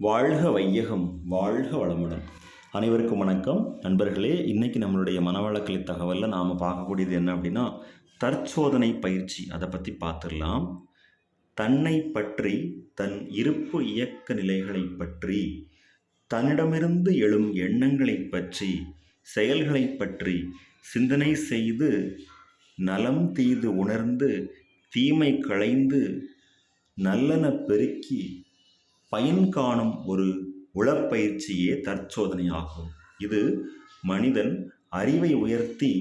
வாழ்க வையகம் வாழ்க வளமுடன். அனைவருக்கும் வணக்கம். நண்பர்களே இன்றைக்கி நம்மளுடைய மனவளக்கலை தகவலில் நாம் பார்க்கக்கூடியது என்ன அப்படின்னா தற்சோதனை பயிற்சி. அதை பற்றி பார்த்துடலாம். தன்னை பற்றி தன் இருப்பு இயக்க நிலைகளை பற்றி தன்னிடமிருந்து எழும் எண்ணங்களை பற்றி செயல்களை பற்றி சிந்தனை செய்து நலம் தீது உணர்ந்து தீமை களைந்து நல்லன பெருக்கி பயன் காணும் ஒரு உளப்பயிற்சியே தற்சோதனையாகும். இது மனிதன் அறிவை உயர்த்தி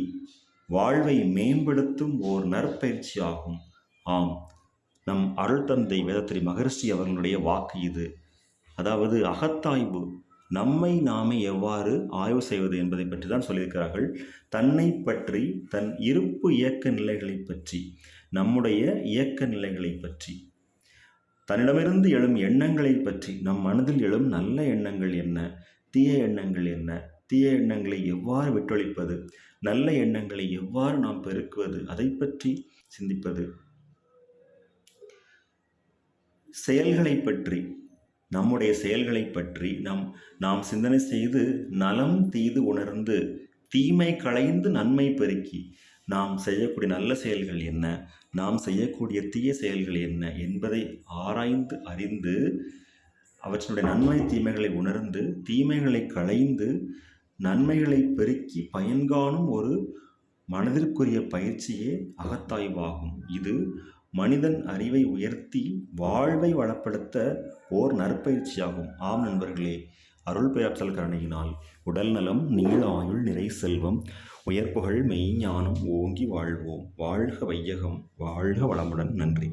வாழ்வை மேம்படுத்தும் ஓர் நற்பயிற்சியாகும் ஆம் நம் அருள் தந்தை வேதத்திரி மகரிஷி அவர்களுடைய வாக்கு இது. அதாவது அகத்தாய்வு. நம்மை நாமே எவ்வாறு ஆய்வு செய்வது என்பதை பற்றி தான் சொல்லியிருக்கிறார்கள். தன்னை பற்றி தன் இருப்பு இயக்க நிலைகளை பற்றி நம்முடைய இயக்க நிலைகளை பற்றி. தன்னிடமிருந்து எழும் எண்ணங்களை பற்றி நம் மனதில் எழும் நல்ல எண்ணங்கள் என்ன? தீய எண்ணங்கள் என்ன? தீய எண்ணங்களை எவ்வாறு விட்டொழிப்பது? நல்ல எண்ணங்களை எவ்வாறு நாம் பெருக்குவது? அதை பற்றி சிந்திப்பது. செயல்களை பற்றி நம்முடைய செயல்களை பற்றி நாம் நாம் சிந்தனை செய்து நலம் தீது உணர்ந்து தீமை களைந்து நன்மை பெருக்கி நாம் செய்யக்கூடிய நல்ல செயல்கள் என்ன? நாம் செய்யக்கூடிய தீய செயல்கள் என்ன? என்பதை ஆராய்ந்து அறிந்து அவற்றினுடைய நன்மை தீமைகளை உணர்ந்து தீமைகளை களைந்து நன்மைகளை பெருக்கி பயன்காணும் ஒரு மனதிற்குரிய பயிற்சியே அகத்தாய்வாகும். இது மனிதன் அறிவை உயர்த்தி வாழ்வை வளப்படுத்த ஓர் நற்பயிற்சியாகும். ஆம் நண்பர்களே அருள் பெயர்த்தல் கருணையினால் உடல் நலம் நீள ஆயுள் செல்வம் உயர்ப்புகள் மெய்ஞானம் ஓங்கி வாழ்வோம். வாழ்க வையகம் வாழ்க வளமுடன். நன்றி.